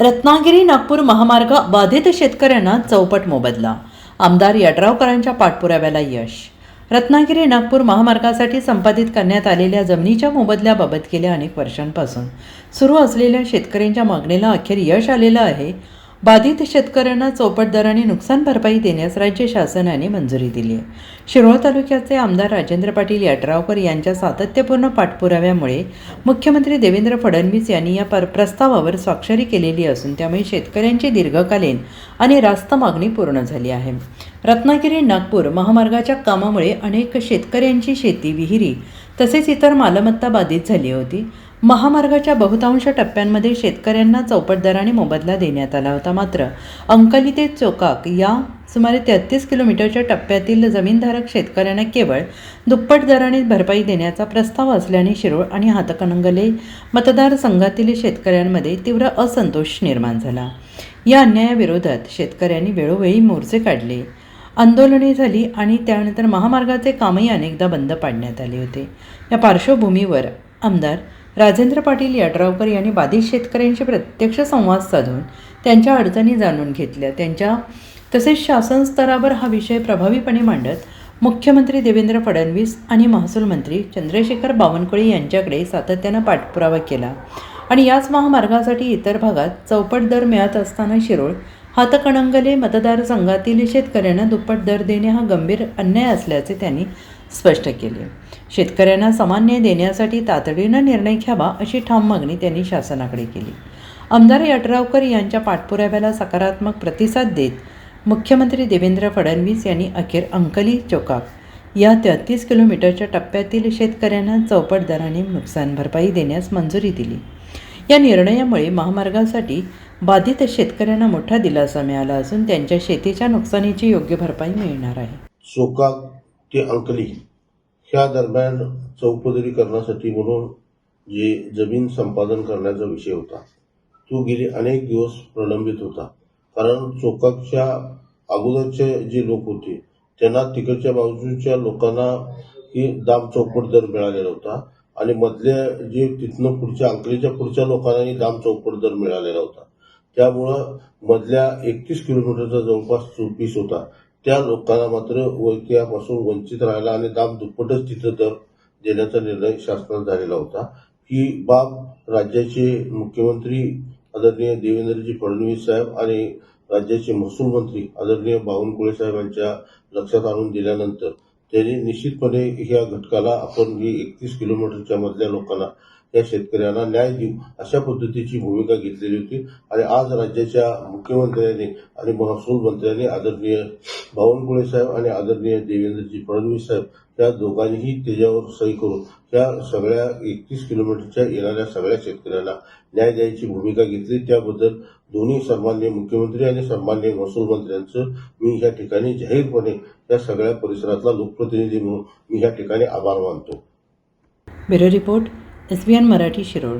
रत्नागिरी नागपूर महामार्ग बाधित शेतकऱ्यांना चौपट मोबदला. आमदार यड्रावकरांच्या पाठपुराव्याला यश. रत्नागिरी नागपूर महामार्गासाठी संपादित करण्यात आलेल्या जमिनीच्या मोबदल्याबाबत गेल्या अनेक वर्षांपासून सुरू असलेल्या शेतकऱ्यांच्या मागणीला अखेर यश आलेलं आहे बाधित शेतकऱ्यांना चौपट दराने नुकसान भरपाई देण्यास राज्य शासनाने मंजुरी दिली आहे. शिरोळ तालुक्याचे आमदार राजेंद्र पाटील यड्रावकर यांच्या सातत्यपूर्ण पाठपुराव्यामुळे मुख्यमंत्री देवेंद्र फडणवीस यांनी या पर प्रस्तावावर स्वाक्षरी केलेली असून त्यामुळे शेतकऱ्यांची दीर्घकालीन आणि रास्त मागणी पूर्ण झाली आहे. रत्नागिरी नागपूर महामार्गाच्या कामामुळे अनेक शेतकऱ्यांची शेती विहिरी तसेच इतर मालमत्ता बाधित झाली होती. महामार्गाच्या बहुतांश टप्प्यांमध्ये शेतकऱ्यांना चौपट दराने मोबदला देण्यात आला होता मात्र अंकली ते चोकाक या सुमारे तेहतीस किलोमीटरच्या टप्प्यातील जमीनधारक शेतकऱ्यांना केवळ दुप्पट दराने भरपाई देण्याचा प्रस्ताव असल्याने शिरोळ आणि हातकणंगले मतदारसंघातील शेतकऱ्यांमध्ये तीव्र असंतोष निर्माण झाला. या अन्यायाविरोधात शेतकऱ्यांनी वेळोवेळी मोर्चे काढले. आंदोलने झाली आणि त्यानंतर महामार्गाचे कामही अनेकदा बंद पाडण्यात आले होते. या पार्श्वभूमीवर आमदार राजेंद्र पाटील यड्रावकर यांनी बाधित शेतकऱ्यांशी प्रत्यक्ष संवाद साधून त्यांच्या अडचणी जाणून घेतल्या. त्यांच्या तसेच शासन स्तरावर हा विषय प्रभावीपणे मांडत मुख्यमंत्री देवेंद्र फडणवीस आणि महसूल मंत्री चंद्रशेखर बावनकुळे यांच्याकडे सातत्यानं पाठपुरावा केला आणि याच महामार्गासाठी इतर भागात चौपट दर मिळत असताना शिरोळ हातकणंगले मतदारसंघातील शेतकऱ्यांना दुप्पट दर देणे हा गंभीर अन्याय असल्याचे त्यांनी स्पष्ट केले. शेतकऱ्यांना समान न्याय देण्यासाठी तातडीनं निर्णय घ्यावा अशी ठाम मागणी त्यांनी शासनाकडे केली. आमदार यड्रावकर यांच्या पाठपुराव्याला सकारात्मक प्रतिसाद देत मुख्यमंत्री देवेंद्र फडणवीस यांनी अखेर अंकली चौकाक या तेहतीस किलोमीटरच्या टप्प्यातील शेतकऱ्यांना चौपट दराने नुकसान भरपाई देण्यास मंजुरी दिली. या निर्णयामुळे महामार्गासाठी बाधित शेतकऱ्यांना मोठा दिलासा मिळाला असून त्यांच्या शेतीच्या नुकसानीची योग्य भरपाई मिळणार आहे. चोकाक ते अंकली ह्या दरम्यान चौपदरी करण्यासाठी म्हणून जे जमीन संपादन करण्याचा विषय होता तो गेले अनेक दिवस प्रलंबित होता. कारण चोकाकच्या अगोदरचे जे लोक होते त्यांना तिकडच्या बाजूच्या लोकांना ही दाम चौपट दर मिळालेला होता आणि मधल्या जे तिथनं पुढच्या अंकलीच्या पुढच्या लोकांनाही दाम चौपट दर मिळालेला होता. त्यामुळं मधल्या एकतीस किलोमीटरचा जवळपास चोपीस होता. त्या लोकांना मात्र व त्यापासून वंचित राहायला आणि दाम दुप्पटच तिथं दर देण्याचा निर्णय शासनात झालेला होता. ही बाब राज्याचे मुख्यमंत्री आदरणीय देवेंद्रजी फडणवीस साहेब आणि राज्याचे महसूल मंत्री आदरणीय बावनकुळे साहेब यांच्या लक्षात आणून दिल्यानंतर त्यांनी निश्चितपणे ह्या घटकाला आपण ही एकतीस किलोमीटरच्या मधल्या लोकांना या शेतकऱ्यांना न्याय देऊ अशा पद्धतीची भूमिका घेतलेली होती. आणि आज राज्याच्या मुख्यमंत्र्यांनी आणि महसूल मंत्र्यांनी आदरणीय बावनकुळे साहेब आणि आदरणीय देवेंद्रजी फडणवीस साहेब या दोघांनीही त्याच्यावर सही करून त्या सगळ्या एकतीस किलोमीटरच्या येणाऱ्या सगळ्या शेतकऱ्यांना न्याय द्यायची भूमिका घेतली. त्याबद्दल दोन्ही सन्मान्य मुख्यमंत्री आणि सन्मान्य महसूल मंत्र्यांचं मी या ठिकाणी जाहीरपणे या सगळ्या परिसरातला लोकप्रतिनिधी म्हणून मी या ठिकाणी आभार मानतो. Bureau report S B N Marathi Shirol.